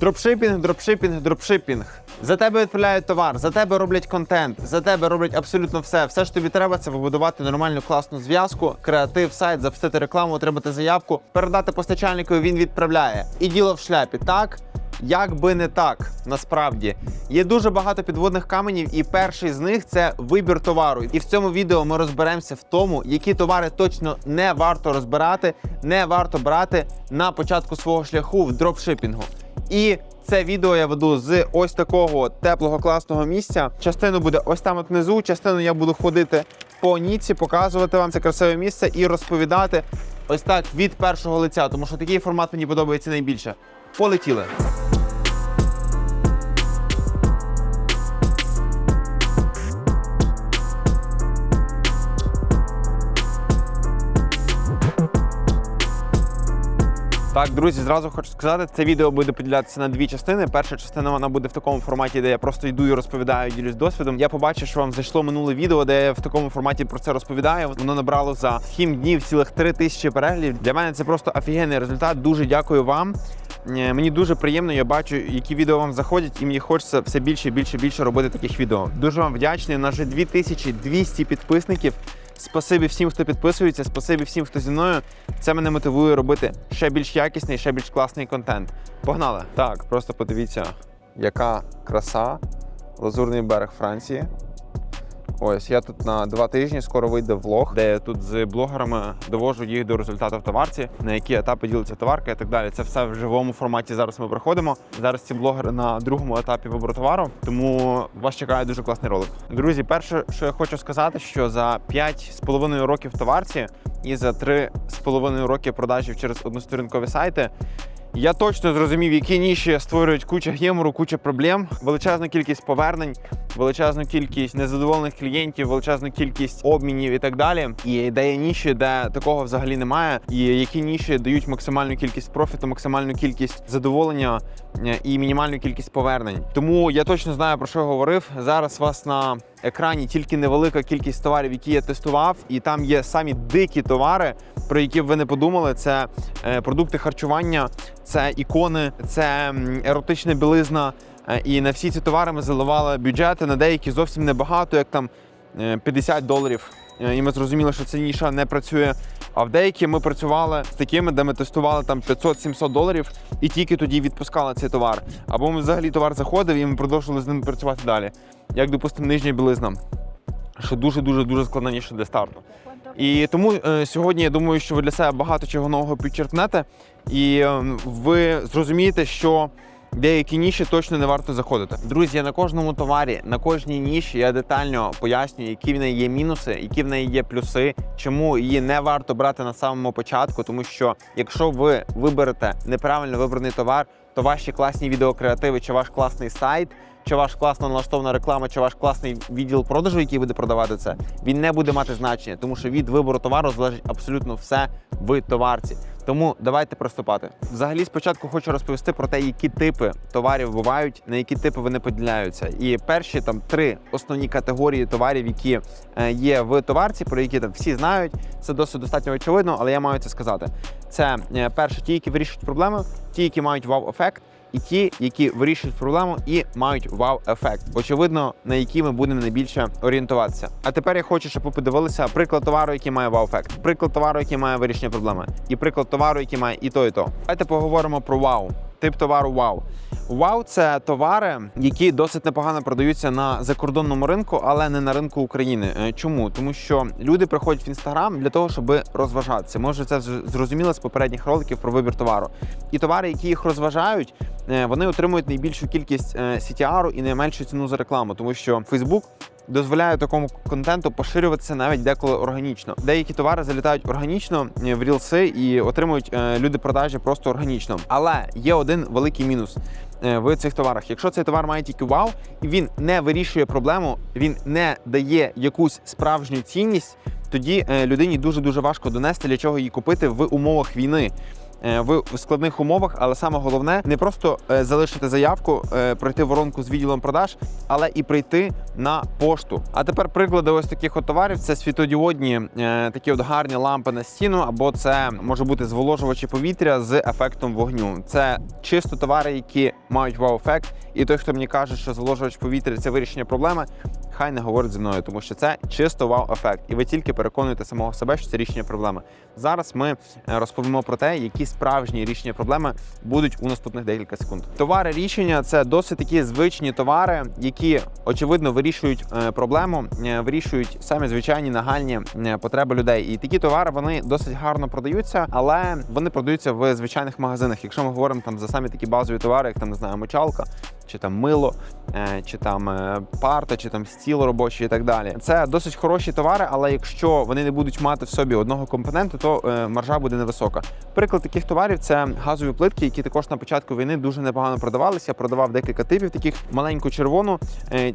Дропшипінг, дропшипінг, дропшипінг. За тебе відправляють товар, за тебе роблять контент, за тебе роблять абсолютно все. Все, що тобі треба, це побудувати нормальну класну зв'язку, креатив, сайт, запустити рекламу, отримати заявку, передати постачальнику, він відправляє. І діло в шляпі. Так. Як би не так, насправді є дуже багато підводних каменів, і перший з них це вибір товару. І в цьому відео ми розберемося в тому, які товари точно не варто розбирати, не варто брати на початку свого шляху в дропшипінгу. І це відео я веду з ось такого теплого класного місця. Частину буде ось там от внизу, частину я буду ходити по Ніці, показувати вам це красиве місце і розповідати ось так від першого лиця, тому що такий формат мені подобається найбільше. Полетіли. Так, друзі, зразу хочу сказати, це відео буде поділятися на дві частини. Перша частина вона буде в такому форматі, де я просто йду і розповідаю, ділюсь досвідом. Я побачив, що вам зайшло минуле відео, де я в такому форматі про це розповідаю. Воно набрало за 7 днів цілих 3 тисячі переглядів. Для мене це просто офігенний результат. Дуже дякую вам. Е, Мені дуже приємно, я бачу, які відео вам заходять, і мені хочеться все більше, більше, більше робити таких відео. Дуже вам вдячний. У нас вже 2200 підписників. Спасибі всім, хто підписується, спасибі всім, хто зі мною. Це мене мотивує робити ще більш якісний, ще більш класний контент. Погнали! Так, просто подивіться, яка краса, лазурний берег Франції. Ось я тут на два тижні скоро вийде влог, де я тут з блогерами довожу їх до результату в товарці, на які етапи ділиться товарка і так далі. Це все в живому форматі. Зараз ми проходимо. Зараз ці блогери на другому етапі вибору товару, тому вас чекає дуже класний ролик. Друзі, перше, що я хочу сказати, що за 5,5 років в товарці і за 3,5 роки продажів через односторінкові сайти. Я точно зрозумів, які ніші створюють куча гемору, куча проблем, величезна кількість повернень, величезну кількість незадоволених клієнтів, величезну кількість обмінів і так далі. І де є ніші, де такого взагалі немає, і які ніші дають максимальну кількість профіту, максимальну кількість задоволення е, і мінімальну кількість повернень. Тому я точно знаю про що я говорив. Зараз вас на екрані тільки невелика кількість товарів, які я тестував, і там є самі дикі товари, про які б ви не подумали. Це е, продукти харчування, це ікони, це еротична білизна. Е, І на всі ці товари ми заливали бюджети на деякі зовсім небагато, як там е, 50 доларів. Е, І ми зрозуміли, що ця ніша не працює. А в деякі ми працювали з такими, де ми тестували там 500-700 доларів і тільки тоді відпускали цей товар. Або ми взагалі товар заходив і ми продовжували з ним працювати далі. Як, допустимо, нижня білизна, що дуже дуже дуже складна ніша для старту. І тому е, сьогодні я думаю, що ви для себе багато чого нового підчеркнете, і е, ви зрозумієте, що деякі ніші точно не варто заходити. Друзі, на кожному товарі, на кожній ніші я детально пояснюю, які в неї є мінуси, які в неї є плюси, чому її не варто брати на самому початку, тому що якщо ви виберете неправильно вибраний товар, то ваші класні відеокреативи чи ваш класний сайт. Чи ваш класно налаштована реклама, чи ваш класний відділ продажу, який буде продавати це, він не буде мати значення, тому що від вибору товару залежить абсолютно все в товарці. Тому давайте приступати. Взагалі, спочатку хочу розповісти про те, які типи товарів бувають, на які типи вони поділяються. І перші там три основні категорії товарів, які е, є в товарці, про які там всі знають. Це досить достатньо очевидно, але я маю це сказати. Це е, перше, ті, які вирішують проблеми, ті, які мають вау-ефект. І ті, які вирішують проблему і мають вау-ефект. Очевидно, на які ми будемо найбільше орієнтуватися. А тепер я хочу, щоб ви подивилися приклад товару, який має вау-ефект, приклад товару, який має вирішення проблеми, і приклад товару, який має і то, і то. Давайте поговоримо про вау. Тип товару вау. Вау це товари, які досить непогано продаються на закордонному ринку, але не на ринку України. Е, Чому? Тому що люди приходять в інстаграм для того, щоб розважатися. Може, це зрозуміло з попередніх роликів про вибір товару. І товари, які їх розважають, е, вони отримують найбільшу кількість е, CTR і найменшу ціну за рекламу, тому що Facebook дозволяє такому контенту поширюватися навіть деколи органічно. Деякі товари залітають органічно в рілси і отримують люди продажі просто органічно. Але є один великий мінус в цих товарах. Якщо цей товар має тільки вау, і він не вирішує проблему, він не дає якусь справжню цінність. Тоді е, людині дуже дуже важко донести, для чого її купити в умовах війни. Е, в складних умовах, але саме головне не просто е, залишити заявку, е, пройти воронку з відділом продаж, але і прийти на пошту. А тепер приклади ось таких от товарів: це світодіодні такі от гарні лампи на стіну, або це може бути зволожувачі повітря з ефектом вогню. Це чисто товари, які мають вау-ефект. І той, хто мені каже, що зволожувач повітря це вирішення проблеми, хай не говорить зі мною, тому що це чисто вау-ефект. І ви тільки переконуєте самого себе, що це рішення проблеми. Зараз ми розповімо про те, які справжні рішення проблеми будуть у наступних декілька секунд. Товари рішення це досить такі звичні товари, які очевидно вирішують е, проблему, е, вирішують самі звичайні нагальні е, потреби людей. І такі товари вони досить гарно продаються, але вони продаються в звичайних магазинах. Якщо ми говоримо там за самі такі базові товари, як там не знаю, мочалка. Чи там мило, е, чи там е, парта, чи там стіл робочий і так далі. Це досить хороші товари, але якщо вони не будуть мати в собі одного компоненту, то е, маржа буде невисока. Приклад таких товарів це газові плитки, які також на початку війни дуже непогано продавалися. Я продавав декілька типів таких маленьку червону,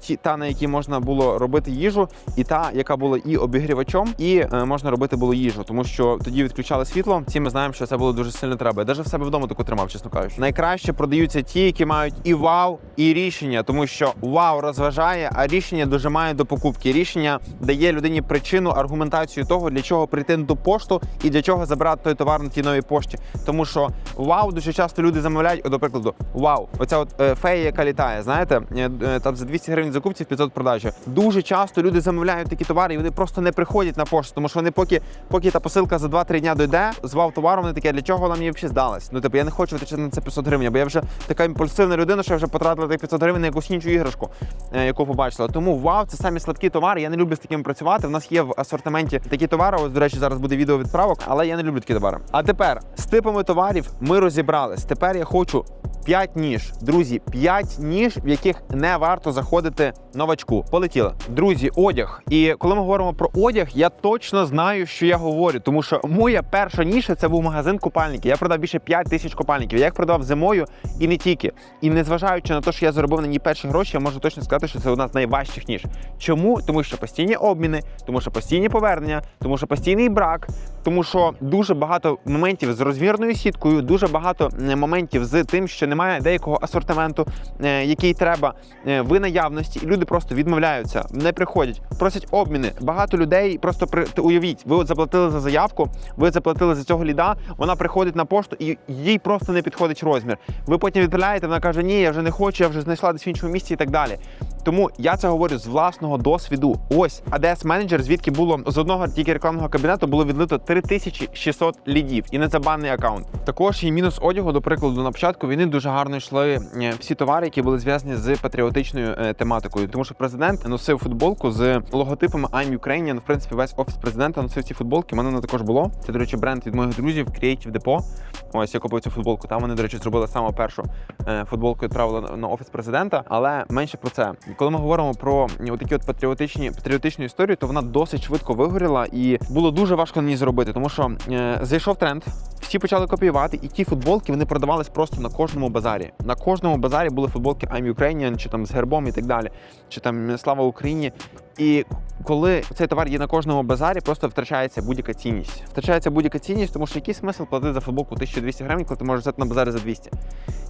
ті та на якій можна було робити їжу, і та, яка була і обігрівачом, і можна робити було їжу, тому що тоді відключали світло. Ці ми знаємо, що це було дуже сильно треба. Я навіть в себе вдома таку тримав, чесно кажучи. Найкраще продаються ті, які мають і вау, і рішення, тому що вау розважає, а рішення дожимає до покупки. Рішення дає людині причину, аргументацію того, для чого прийти на ту пошту і для чого забрати той товар на тій новій пошті. Тому що вау дуже часто люди замовляють, от, до прикладу, вау, оця от е, фея, яка літає, знаєте, е, е, там за 200 гривень закупці, 500 продажі. Дуже часто люди замовляють такі товари, і вони просто не приходять на пошту, тому що вони поки, поки та посилка за 2-3 дня дойде, з вау товаром, вони такі, «А для чого вона мені взагалі здалась? Ну, типу, я не хочу витрачати на це 500 гривень, бо я вже така імпульсивна людина, що я вже потратила тих 500 гривень на якусь іншу іграшку, е, яку побачила. Тому вау, це самі слабкі товари. Я не люблю з такими працювати. В нас є в асортименті такі товари. Ось, до речі, зараз буде відео відправок, але я не люблю такі товари. А тепер з типами товарів ми розібрались. Тепер я хочу 5 ніж. Друзі, 5 ніж, в яких не варто заходити новачку. Полетіли. Друзі, одяг. І коли ми говоримо про одяг, я точно знаю, що я говорю, тому що моя перша ніша це був магазин купальників. Я продав більше 5 тисяч купальників. Я їх продавав зимою і не тільки. І незважаючи на те, що я заробив на ній перші гроші, я можу точно сказати, що це одна з найважчих ніж. Чому? Тому що постійні обміни, тому що постійні повернення, тому що постійний брак, тому що дуже багато моментів з розмірною сіткою, дуже багато е, моментів з тим, що немає деякого асортименту, е, який треба е, в наявності, і люди просто відмовляються, не приходять, просять обміни. Багато людей просто при уявіть, ви от заплатили за заявку, ви заплатили за цього ліда. Вона приходить на пошту і їй просто не підходить розмір. Ви потім відправляєте, вона каже: Ні, я вже не хочу, я вже знайшла десь в іншому місці і так далі. Тому я це говорю з власного досвіду. Ось ADS менеджер, звідки було з одного тільки рекламного кабінету було відлито 3600 лідів і не забанний аккаунт. Також і мінус одягу, до прикладу, на початку війни дуже гарно йшли е, всі товари, які були зв'язані з патріотичною е, тематикою. Тому що президент носив футболку з логотипами I'm Ukrainian. В принципі, весь офіс президента носив ці футболки. У мене вона також було. Це, до речі, бренд від моїх друзів Creative Depot. Ось я купив цю футболку. Там вони, до речі, зробили саме першу е, футболку, відправили на- офіс президента. Але менше про це. Коли ми говоримо про такі от патріотичні патріотичну історію, то вона досить швидко вигоріла і було дуже важко на ній зробити, тому що е, зайшов тренд. Всі почали копіювати, і ті футболки вони продавались просто на кожному базарі. На кожному базарі були футболки I'm Ukrainian, чи там з гербом і так далі, чи там Слава Україні. І коли цей товар є на кожному базарі, просто втрачається будь-яка цінність. Втрачається будь-яка цінність, тому що який смисл платити за футболку 1200 гривень, коли ти можеш взяти на базарі за 200?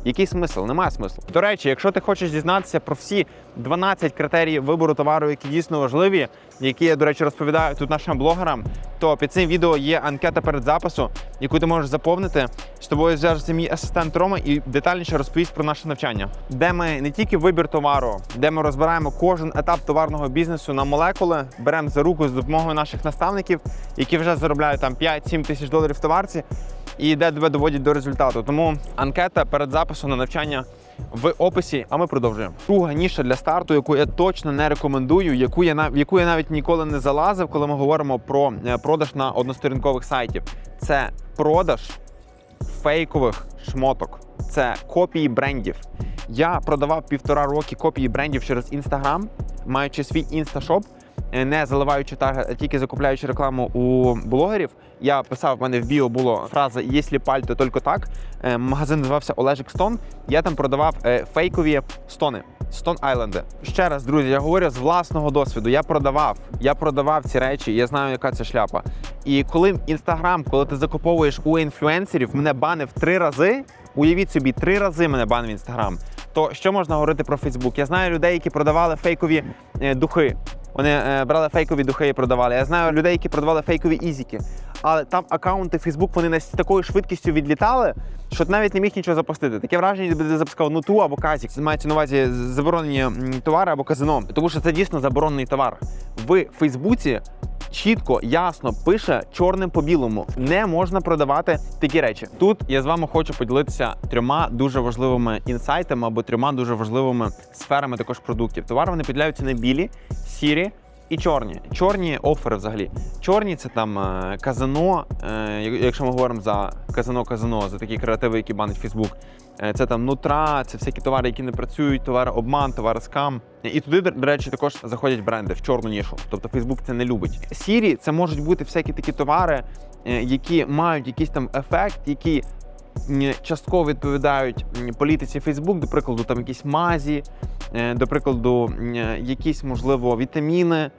Який смисл? Немає смислу. До речі, якщо ти хочеш дізнатися про всі 12 критеріїв вибору товару, які дійсно важливі, які я, до речі, розповідаю тут нашим блогерам, то під цим відео є анкета перед запису, яку ти можеш заповнити. З тобою зв'яжеться мій асистент Рома і детальніше розповість про наше навчання, де ми не тільки вибір товару, де ми розбираємо кожен етап товарного бізнесу на молекули, беремо за руку з допомогою наших наставників, які вже заробляють там 5-7 тисяч доларів в товарці, і де тебе доводять до результату. Тому анкета перед записом на навчання в описі, а ми продовжуємо. Друга ніша для старту, яку я точно не рекомендую, яку я в яку я навіть ніколи не залазив, коли ми говоримо про е, продаж на односторінкових сайтів. Це продаж фейкових шмоток. Це копії брендів. Я продавав півтора роки копії брендів через інстаграм, маючи свій інсташоп. е, не заливаючи таргет, а тільки закупляючи рекламу у блогерів. Я писав, в мене в біо було фраза «Якщо пальто, тільки так. Е, Магазин називався Олежик Стон. Я там продавав е, фейкові стони. Стон Айленди. Ще раз, друзі, я говорю з власного досвіду. Я продавав, я продавав ці речі, я знаю, яка це шляпа. І коли інстаграм, коли ти закуповуєш у інфлюенсерів, мене банив три рази. Уявіть собі, три рази мене банив інстаграм. То що можна говорити про Фейсбук? Я знаю людей, які продавали фейкові е, духи. Вони е, брали фейкові духи і продавали. Я знаю людей, які продавали фейкові ізіки. Але там акаунти Facebook вони з такою швидкістю відлітали, що ти навіть не міг нічого запустити. Таке враження, ніби ти запускав нуту або казік. Мається на увазі заборонені товари або казино. Тому що це дійсно заборонений товар. В Фейсбуці чітко, ясно пише чорним по білому. Не можна продавати такі речі. Тут я з вами хочу поділитися трьома дуже важливими інсайтами або трьома дуже важливими сферами також продуктів. Товари вони поділяються на білі, сірі. І чорні, чорні офери взагалі. Чорні це там е, казино. е, якщо ми говоримо за казино-казино, за такі креативи, які банить Фейсбук. Е, Це там нутра, це всякі товари, які не працюють, товари обман, товари скам. І туди, до речі, також заходять бренди в чорну нішу. Тобто Фейсбук це не любить. Сірі це можуть бути всякі такі товари, які мають якийсь там ефект, які м, частково відповідають політиці Фейсбук, до прикладу, там якісь мазі, е, до прикладу, якісь можливо вітаміни.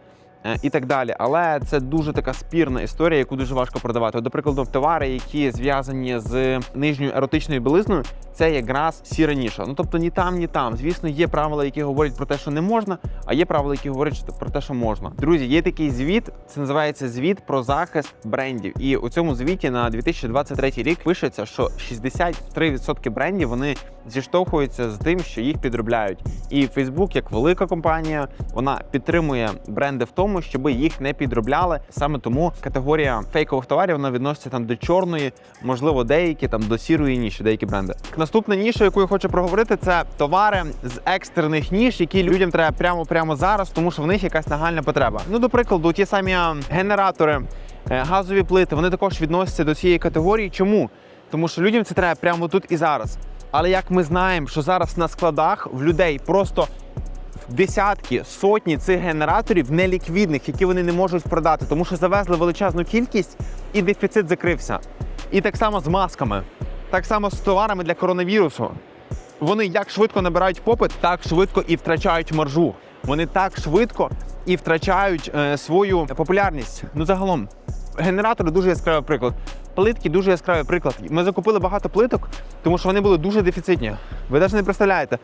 Е, І так далі, але це дуже така спірна історія, яку дуже важко продавати. От, До прикладу, товари, які зв'язані з нижньою еротичною білизною, це якраз сіра ніша. Ну тобто ні там, ні там. Звісно, є правила, які говорять про те, що не можна, а є правила, які говорять про те, що можна. Друзі, є такий звіт, це називається звіт про захист брендів. І у цьому звіті на 2023 рік пишеться, що 63% брендів вони зіштовхуються з тим, що їх підробляють. І Facebook, як велика компанія, вона підтримує бренди в тому, щоб їх не підробляли. Саме тому категорія фейкових товарів вона відноситься там до чорної, можливо, деякі там до сірої ніші, деякі бренди. Наступна ніша, яку я хочу проговорити, це товари з екстрених ніж, які людям треба прямо прямо зараз, тому що в них якась нагальна потреба. Ну, до прикладу, ті самі генератори, е, газові плити, вони також відносяться до цієї категорії. Чому? Тому що людям це треба прямо тут і зараз. Але як ми знаємо, що зараз на складах в людей просто десятки, сотні цих генераторів неліквідних, які вони не можуть продати, тому що завезли величезну кількість і дефіцит закрився. І так само з масками, так само з товарами для коронавірусу. Вони як швидко набирають попит, так швидко і втрачають маржу. Вони так швидко і втрачають е, свою популярність. Ну загалом, генератори дуже яскравий приклад. Плитки дуже яскравий приклад. Ми закупили багато плиток, тому що вони були дуже дефіцитні. Ви навіть не представляєте.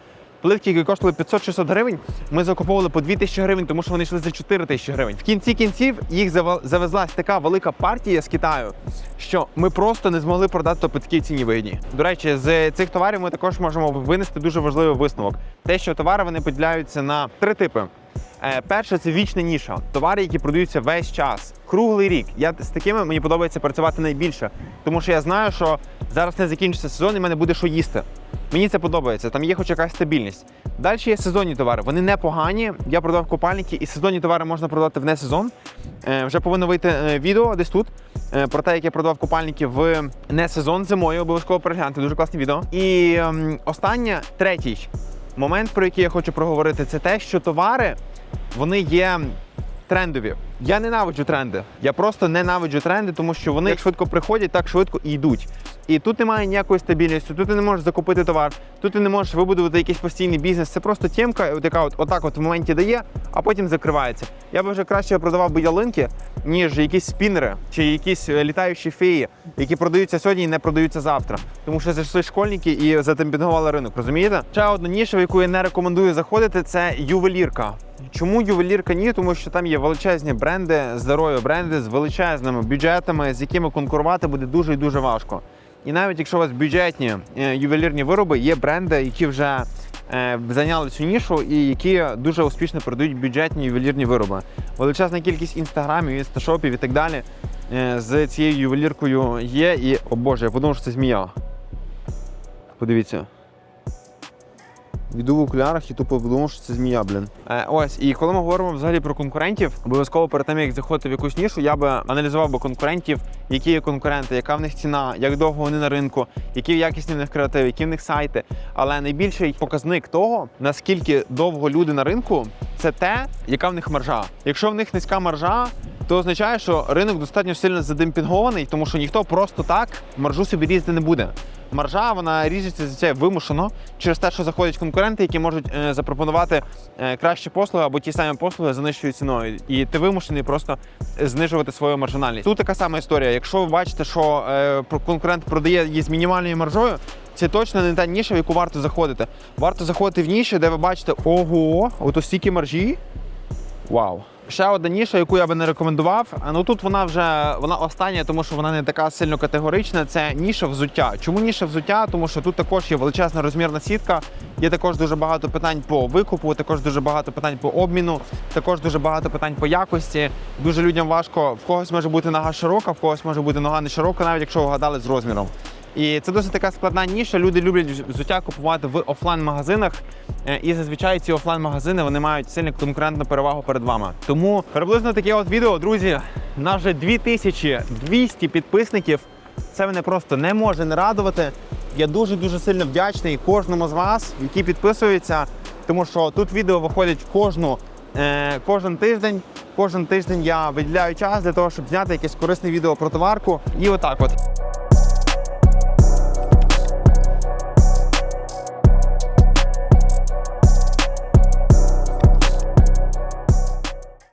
Плитки, які коштували 500-600 гривень, ми закуповували по 2000 гривень, тому що вони йшли за 4 тисячі гривень. В кінці кінців їх завезлась така велика партія з Китаю, що ми просто не змогли продати по такій ціні вигідні. До речі, з цих товарів ми також можемо винести дуже важливий висновок. Те, що товари вони поділяються на три типи. Е, Перше це вічна ніша. Товари, які продаються весь час, круглий рік. Я з такими мені подобається працювати найбільше, тому що я знаю, що зараз не закінчиться сезон, і в мене буде що їсти. Мені це подобається. Там є хоч якась стабільність. Далі є сезонні товари. Вони непогані. Я продав купальники, і сезонні товари можна продати в несезон. Е, вже повинно вийти е, відео десь тут. Про те, як я продавав купальники в не сезон зимою, обов'язково перегляньте. Дуже класне відео. І ем, останнє, третій момент, про який я хочу проговорити, це те, що товари вони є трендові. Я ненавиджу тренди. Я просто ненавиджу тренди, тому що вони як швидко приходять, так швидко і йдуть. І тут немає ніякої стабільності, тут ти не можеш закупити товар, тут ти не можеш вибудувати якийсь постійний бізнес. Це просто тємка, яка от отак от в моменті дає, а потім закривається. Я би вже краще продавав би ялинки, ніж якісь спінери чи якісь е, літаючі феї, які продаються сьогодні і не продаються завтра. Тому що зайшли школьники і затемпінгували ринок. Розумієте? Ще одна ніша, в яку я не рекомендую заходити, це ювелірка. Чому ювелірка ні? Тому що там є величезні бренди, здорові бренди з величезними бюджетами, з якими конкурувати буде дуже і дуже важко. І навіть якщо у вас бюджетні е, ювелірні вироби, є бренди, які вже е, зайняли цю нішу і які дуже успішно продають бюджетні ювелірні вироби. Величезна кількість інстаграмів, інсташопів і так далі е, з цією ювеліркою є. І о Боже, я подумав, що це змія. Подивіться. Йду в окулярах і тупо подумав, що це змія, блін. Е, ось, і коли ми говоримо взагалі про конкурентів, обов'язково перед тим, як заходити в якусь нішу, я би аналізував би конкурентів, які є конкуренти, яка в них ціна, як довго вони на ринку, які якісні в них креативи, які в них сайти. Але найбільший показник того, наскільки довго люди на ринку, це те, яка в них маржа. Якщо в них низька маржа, то означає, що ринок достатньо сильно задемпінгований, тому що ніхто просто так маржу собі різати не буде. Маржа вона ріжеться зазвичай вимушено через те, що заходять конкуренти, які можуть е, запропонувати е, кращі послуги або ті самі послуги за нижчою ціною. І ти вимушений просто знижувати свою маржинальність. Тут така сама історія. Якщо ви бачите, що е, конкурент продає її з мінімальною маржою, це точно не та ніша, в яку варто заходити. Варто заходити в нішу, де ви бачите, ого, от стільки маржі. Вау. Ще одна ніша, яку я би не рекомендував. Ну тут вона вже вона остання, тому що вона не така сильно категорична. Це ніша взуття. Чому ніша взуття? Тому що тут також є величезна розмірна сітка. Є також дуже багато питань по викупу, також дуже багато питань по обміну, також дуже багато питань по якості. Дуже людям важко. В когось може бути нога широка, в когось може бути нога не широка, навіть якщо вгадали з розміром. І це досить така складна ніша. Люди люблять взуття купувати в офлайн-магазинах. Е, І зазвичай ці офлайн-магазини вони мають сильну конкурентну перевагу перед вами. Тому приблизно таке от відео, друзі. На вже 2200 підписників. Це мене просто не може не радувати. Я дуже дуже сильно вдячний кожному з вас, які підписуються, тому що тут відео виходять кожну, е, кожен тиждень. Кожен тиждень я виділяю час для того, щоб зняти якесь корисне відео про товарку. І отак от.